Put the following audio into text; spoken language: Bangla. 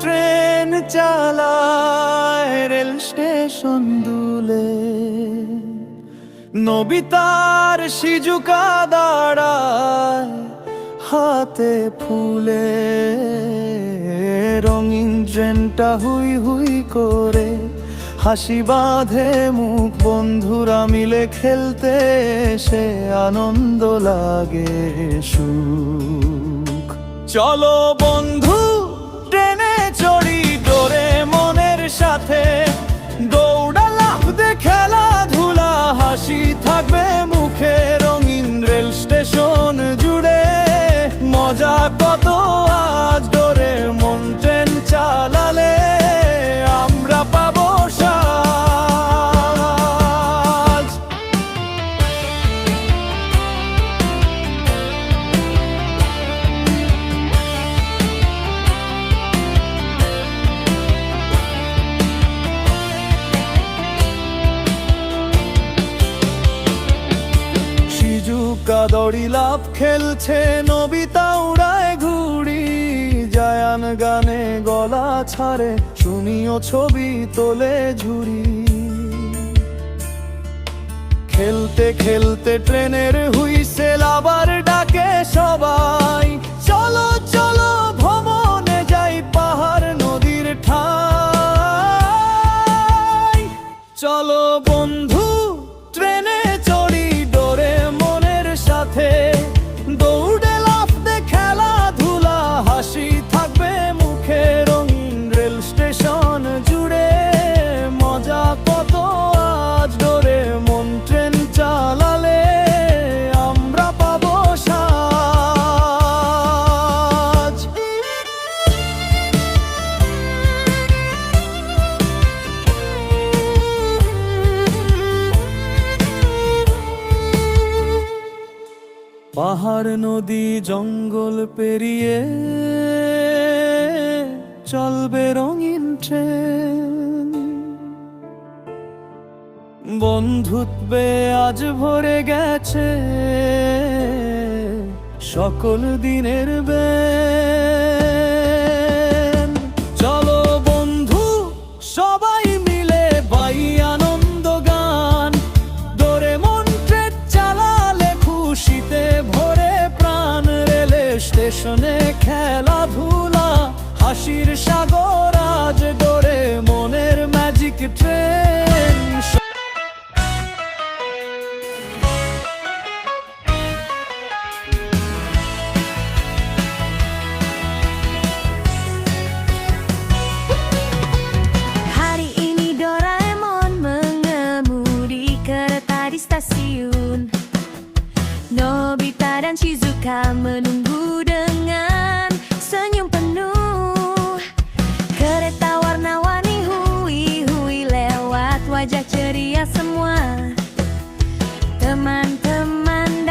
ট্রেন চালায় রেল স্টেশন দুলে। নবিতার সিজুকা দাঁড়ায় হাতে ফুলে। রঙিন ট্রেনটা হুই হুই করে হাসি বাঁধে মুখ। বন্ধুরা মিলে খেলতে সে আনন্দ লাগে সুখ চলো বন্ধু ট্রেনে চড়ি ডোরে মনের সাথে। সিজুকা দড়ি লাভ খেলছে নবিতা উড়ায় ঘুড়ি। জায়ান গানে গলা ছাড়ে, শুনিও ছবি তোলে ঝুড়ি। খেলতে খেলতে ট্রেনের হুইসেল আবার ডাকে সবাই। পাহাড় নদী জঙ্গল পেরিয়ে চলবে রঙিন ট্রেন। বন্ধুত্বে আজ ভরে গেছে সকল দিনের বেন স্টেশনে খেলা ভুলা হাসির সাগর আজ দরে মনের magic train Stasiun. Nobita dan Shizuka Maria